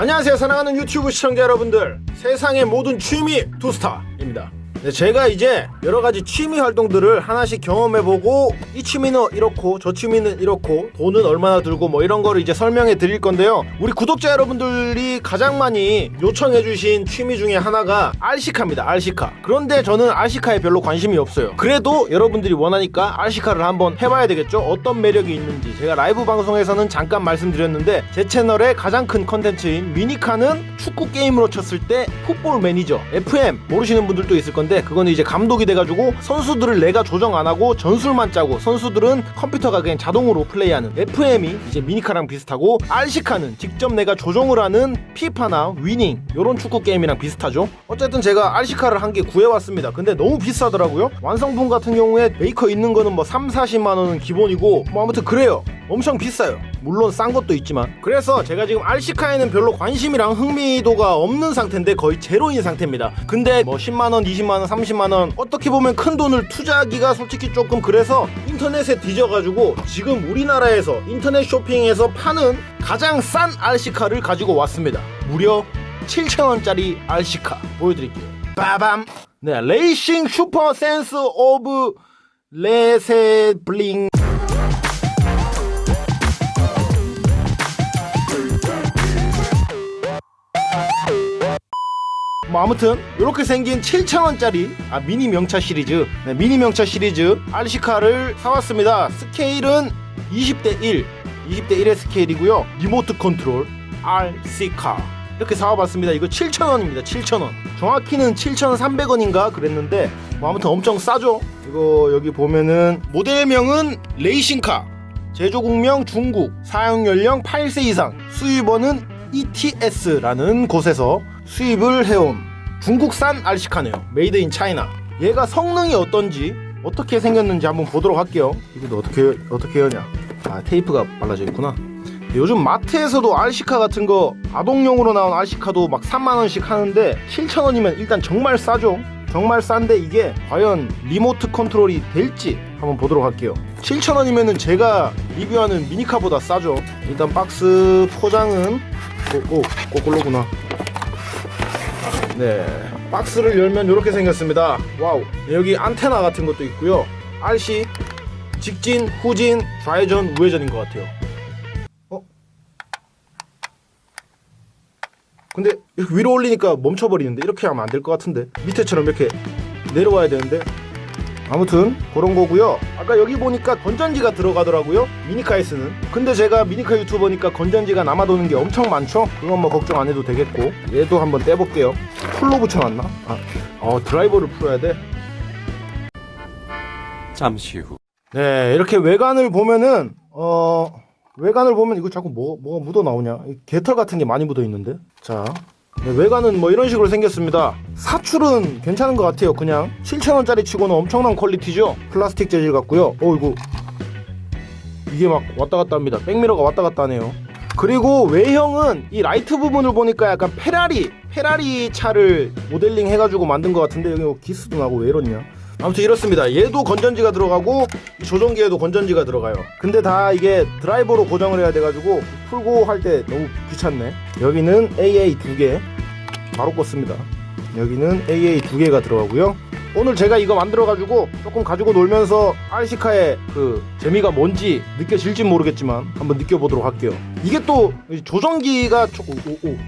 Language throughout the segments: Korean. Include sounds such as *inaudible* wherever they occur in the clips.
안녕하세요. 사랑하는 유튜브 시청자 여러분들. 세상의 모든 취미 투스타입니다 네, 제가 이제 여러 가지 취미 활동들을 하나씩 경험해보고 이 취미는 이렇고 저 취미는 이렇고 돈은 얼마나 들고 뭐 이런 거를 이제 설명해 드릴 건데요. 우리 구독자 여러분들이 가장 많이 요청해주신 취미 중에 하나가 알시카입니다 알시카. 그런데 저는 알시카에 별로 관심이 없어요. 그래도 여러분들이 원하니까 알시카를 한번 해봐야 되겠죠? 어떤 매력이 있는지. 제가 라이브 방송에서는 잠깐 말씀드렸는데 제 채널의 가장 큰 컨텐츠인 미니카는 축구 게임으로 쳤을 때 풋볼 매니저 FM 모르시는 분들도 있을 건데 그거는 이제 감독이 돼가지고 선수들을 내가 조정 안 하고 전술만 짜고 선수들은 컴퓨터가 그냥 자동으로 플레이하는 FM이 이제 미니카랑 비슷하고 알시카는 직접 내가 조종을 하는 피파나 위닝 요런 축구 게임이랑 비슷하죠. 어쨌든 제가 알시카를 한 개 구해왔습니다. 근데 너무 비싸더라고요. 완성품 같은 경우에 메이커 있는 거는 뭐 3, 40만 원은 기본이고 뭐 아무튼 그래요. 엄청 비싸요 물론 싼 것도 있지만. 그래서 제가 지금 알시카에는 별로 관심이랑 흥미도가 없는 상태인데 거의 제로인 상태입니다. 근데 뭐 10만원 20만원 30만원 어떻게 보면 큰 돈을 투자하기가 솔직히 조금 그래서 인터넷에 뒤져가지고 지금 우리나라에서 인터넷 쇼핑에서 파는 가장 싼 알시카를 가지고 왔습니다. 무려 7,000원짜리 알시카 보여드릴게요. 빠밤! 네 레이싱 슈퍼 센스 오브 레세블링 뭐 아무튼 이렇게 생긴 7,000원짜리 아 미니 명차 시리즈. 네, 미니 명차 시리즈 알시카를 사왔습니다. 스케일은 20대 1 20대 1의 스케일이고요. 리모트 컨트롤 알시카. 이렇게 사와봤습니다. 이거 7,000원입니다 7,000원. 정확히는 7,300원인가 그랬는데 뭐 아무튼 엄청 싸죠? 이거 여기 보면은 모델명은 레이싱카. 제조국명 중국. 사용 연령 8세 이상. 수입원은 ETS라는 곳에서 수입을 해온 중국산 알시카네요. 메이드 인 차이나 얘가 성능이 어떤지 어떻게 생겼는지 한번 보도록 할게요. 이거 어떻게 어떻게 하냐. 아 테이프가 발라져 있구나. 요즘 마트에서도 알시카 같은 거 아동용으로 나온 알시카도 막 3만원씩 하는데 7,000원이면 일단 정말 싸죠. 정말 싼데 이게 과연 리모트 컨트롤이 될지 한번 보도록 할게요. 7,000원이면은 제가 리뷰하는 미니카보다 싸죠. 일단 박스 포장은 오, 오 거꾸로구나 네. 박스를 열면 이렇게 생겼습니다. 와우. 여기 안테나 같은 것도 있고요. RC 직진 후진 좌회전 우회전인 것 같아요. 어? 근데 위로 올리니까 멈춰버리는데 이렇게 하면 안 될 것 같은데 밑에처럼 이렇게 내려와야 되는데 아무튼 그런 거고요. 아까 여기 보니까 건전지가 들어가더라고요 미니카에서는. 근데 제가 미니카 유튜버니까 건전지가 남아도는 게 엄청 많죠? 그건 뭐 걱정 안 해도 되겠고. 얘도 한번 떼볼게요. 풀로 붙여놨나? 아, 어 드라이버를 풀어야 돼? 잠시 후. 네 이렇게 외관을 보면은 어 외관을 보면 이거 자꾸 뭐, 뭐가 묻어 나오냐? 이 개털 같은 게 많이 묻어 있는데? 자 네, 외관은 뭐 이런 식으로 생겼습니다. 사출은 괜찮은 것 같아요 그냥. 7,000원짜리 치고는 엄청난 퀄리티죠? 플라스틱 재질 같고요. 어 이거 이게 막 왔다 갔다 합니다. 백미러가 왔다 갔다 하네요. 그리고 외형은 이 라이트 부분을 보니까 약간 페라리 페라리 차를 모델링 해가지고 만든 것 같은데 여기 뭐 기스도 나고 왜 이러냐 아무튼 이렇습니다. 얘도 건전지가 들어가고 이 조종기에도 건전지가 들어가요. 근데 다 이게 드라이버로 고정을 해야 돼가지고 풀고 할 때 너무 귀찮네. 여기는 AA 두 개. 바로 껐습니다. 여기는 AA 두 개가 들어가고요. 오늘 제가 이거 만들어가지고 조금 가지고 놀면서 알시카의 그 재미가 뭔지 느껴질지 모르겠지만 한번 느껴보도록 할게요. 이게 또 조종기가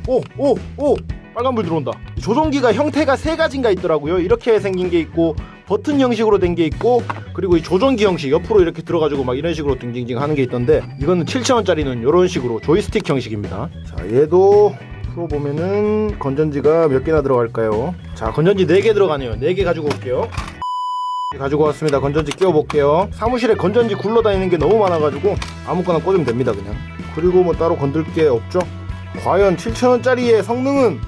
오오오오오 빨간불 들어온다. 이 조종기가 형태가 세 가지인가 있더라고요. 이렇게 생긴 게 있고 버튼 형식으로 된 게 있고 그리고 이 조종기 형식 옆으로 이렇게 들어가지고 막 이런 식으로 딩딩딩 하는 게 있던데 이거는 7,000원짜리는 이런 식으로 조이스틱 형식입니다. 자 얘도 풀어보면은 건전지가 몇 개나 들어갈까요? 자 건전지 4개 들어가네요. 4개 가지고 올게요. 가지고 왔습니다. 건전지 끼워볼게요. 사무실에 건전지 굴러다니는 게 너무 많아가지고 아무거나 꽂으면 됩니다 그냥. 그리고 뭐 따로 건들 게 없죠? 과연 7,000원짜리의 성능은?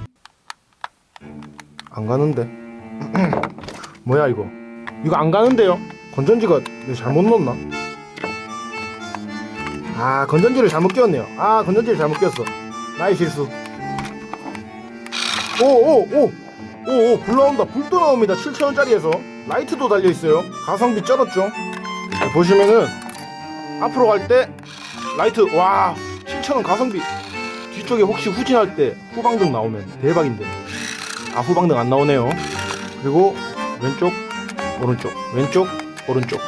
안 가는데 *clears throat* 뭐야 이거? 이거 안 가는데요? 건전지가 잘못 넣었나? 아 건전지를 잘못 끼웠네요. 아 건전지를 잘못 끼웠어. 나의 실수. 오오오오오 불 나온다. 불도 나옵니다. 7,000원짜리에서. 라이트도 달려있어요. 가성비 쩔었죠? 자, 보시면은 앞으로 갈 때 라이트 와 7,000원 가성비. 뒤쪽에 혹시 후진할 때 후방등 나오면 대박인데. 아 후방등 안 나오네요. 그리고 왼쪽 오른쪽. 왼쪽 오른쪽.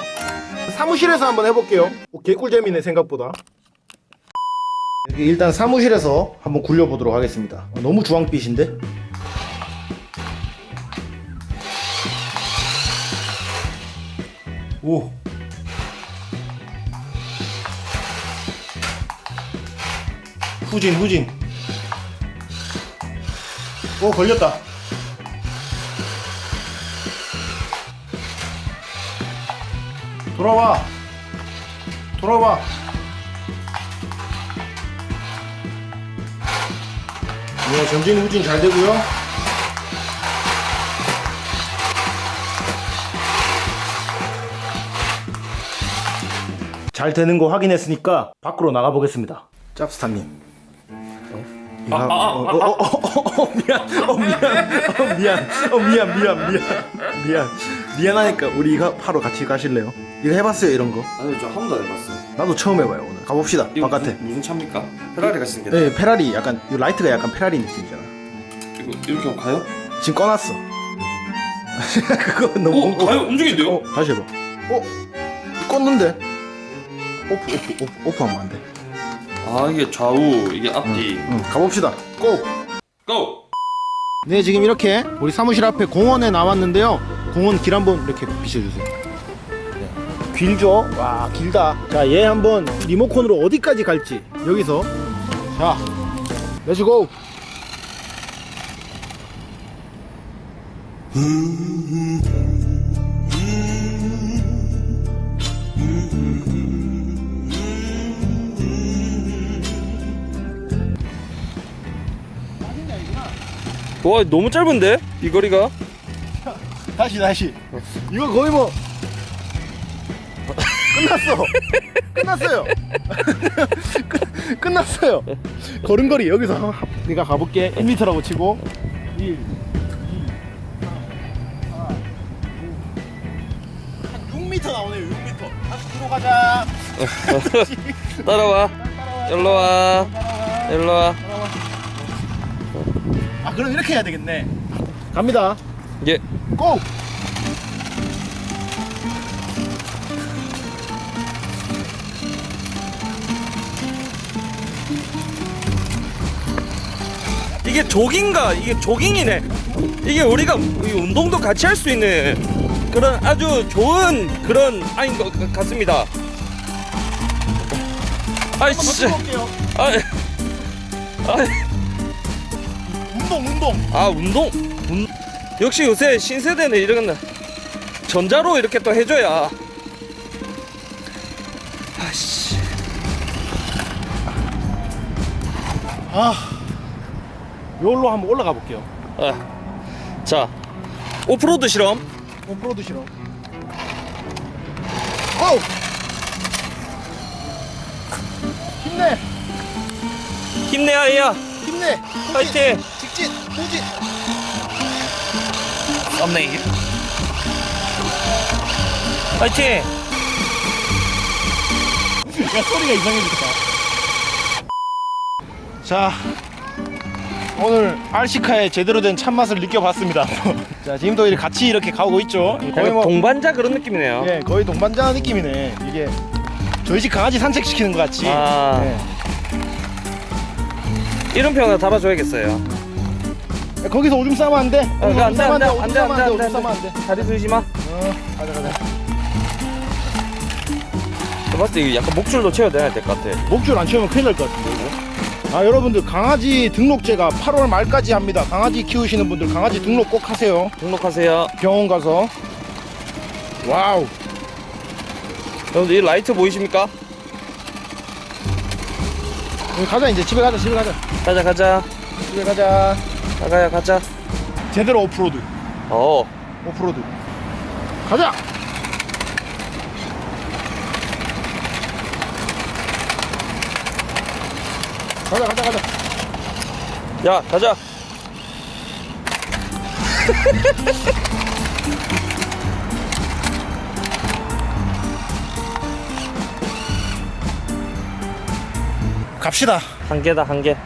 사무실에서 한번 해볼게요. 오, 개꿀잼이네 생각보다. 일단 사무실에서 한번 굴려보도록 하겠습니다. 어, 너무 주황빛인데? 오. 후진 후진. 오 걸렸다 돌아와. 돌아와. 네 전진 후진 잘 되고요. 잘 되는 거 확인했으니까 밖으로 나가 보겠습니다. 짭스타님. 어, 어, 어, 어, 어, 어, 미안, 어, 미안, 어, 미안, 어, 미안, 미안, 미안, 미안, 미안하니까 우리 이거 하러 같이 가실래요? 이거 해봤어요 이런 거? 아니 저한 번도 안 해봤어요. 나도 처음 해봐요 오늘. 가봅시다 이거 바깥에. 무슨, 무슨 차입니까? 페라리 같은 게. 네, 페라리 약간 이 라이트가 약간 페라리 느낌이잖아. 이거 이렇게 하면 가요? 지금 꺼놨어. *laughs* 그거 너무. 오 가요 움직인대요. 어, 다시 해봐. 어, 껐는데. 오프, 오프, 오프, 오프하면 안 돼. 아 이게 좌우 이게 앞뒤. 응, 가봅시다. 고. 고. 네, 지금 이렇게 우리 사무실 앞에 공원에 나왔는데요. 공원 길 한번 이렇게 비춰주세요. 네. 길죠? 와, 길다. 자, 얘 한번 리모컨으로 어디까지 갈지 여기서. 자, 렛츠고. 와 너무 짧은데 이 거리가? 다시 다시 이거 거의 뭐 끝났어 끝났어요 끝, 끝났어요 걸음걸이 여기서 한- 한- 내가 가볼게 1m라고 치고 1 2 3 4 5한 6m 나오네요 6m 다시 뒤로 가자 *laughs* 따라와. 일로 와. 일로 와. 아 그럼 이렇게 해야 되겠네 갑니다 예. 고! 이게 조깅가? 이게 조깅이네. 이게 우리가 이 운동도 같이 할 수 있는 그런 아주 좋은 그런 아인 것 같- 같습니다. 아이씨 아, 아, 운동 운동. 아 운동? 운- 역시 요새 신세대는 이런 전자로 이렇게 또 해줘야. 아씨. 아 여기로 한번 올라가 볼게요. 아, 자 오프로드 실험. 오프로드 실험. 고! 힘내! 힘내 아이야. 힘내! 파이팅! 직진! 후진! 썸네일 파이팅! 야 소리가 이상해졌다 자 오늘 RC카의 제대로 된 참맛을 느껴봤습니다. *laughs* 자 지금도 이렇게 같이 이렇게 가고 있죠? 거의 뭐 동반자 그런 느낌이네요. 예, 거의 동반자 느낌이네. 이게 저희 집 강아지 산책시키는 것 같이. 아. 예. 이름표 하나 달아줘야겠어요. 야, 거기서 오줌 싸면 안 돼? 어, 안 돼, 안 돼, 오줌 안 돼, 싸면 안 돼, 안돼 안 오줌 돼, 싸면 안 돼. 다리 들지 마. 어 가자 가자. 저 봤을 때 이거 약간 목줄도 채워야 될 것 같아. 목줄 안 채우면 큰일 날 것 같은데 이거 아 여러분들 강아지 등록제가 8월 말까지 합니다 강아지 키우시는 분들 강아지 등록 꼭 하세요 등록하세요. 병원 가서 와우 여러분들 이 라이트 보이십니까? 우리 가자 이제 집에 가자 집에 가자 가자, 가자. 집에 가자 가가야, 가자. 제대로 오프로드 어. 오프로드 가자 가자 가자 가자 야, 가자. 갑시다 한 개다, 한 개.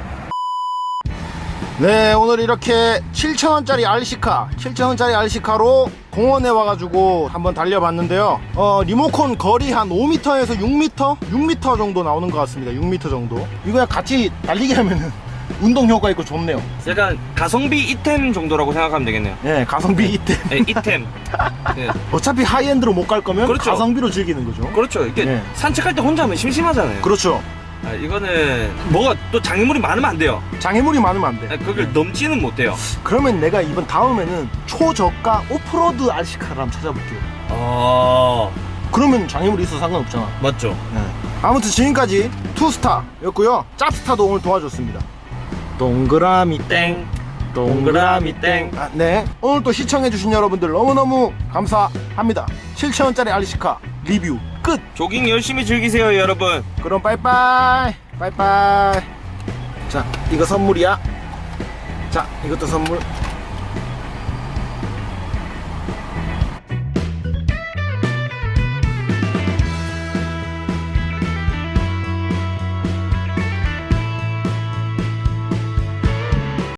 네 오늘 이렇게 7천원짜리 RC카 7천원짜리 RC카로 공원에 와가지고 한번 달려봤는데요 어 리모컨 거리 한 5m에서 6m? 6m 정도 나오는 것 같습니다 6m 정도 이거야 같이 달리게 하면은 *laughs* 운동 효과 있고 좋네요 약간 가성비 이템 정도라고 생각하면 되겠네요. 예 가성비 이때 네, 이템. *laughs* 네. 어차피 하이엔드로 못 갈 거면 그렇죠. 가성비로 즐기는 거죠 그렇죠. 이게 네. 산책할 때 혼자 하면 심심하잖아요. 그렇죠 아, 이거는 뭐가 또 장애물이 많으면 안 돼요. 장애물이 많으면 안돼. 아, 그걸 넘지는 못해요. 그러면 내가 이번 다음에는 초저가 오프로드 RC카를 한번 찾아볼게요. 어, 그러면 장애물이 있어도 상관없잖아. 맞죠. 아무튼 지금까지 투스타였고요. 짭스타도 오늘 도와줬습니다. 동그라미 땡. 동그라미 땡. 아, 네. 오늘 또 시청해주신 여러분들 너무너무 감사합니다. 7천원짜리 RC카 리뷰 끝. 조깅 열심히 즐기세요, 여러분. 그럼 빠이빠이 빠이빠이. 자 이거 선물이야. 자 이것도 선물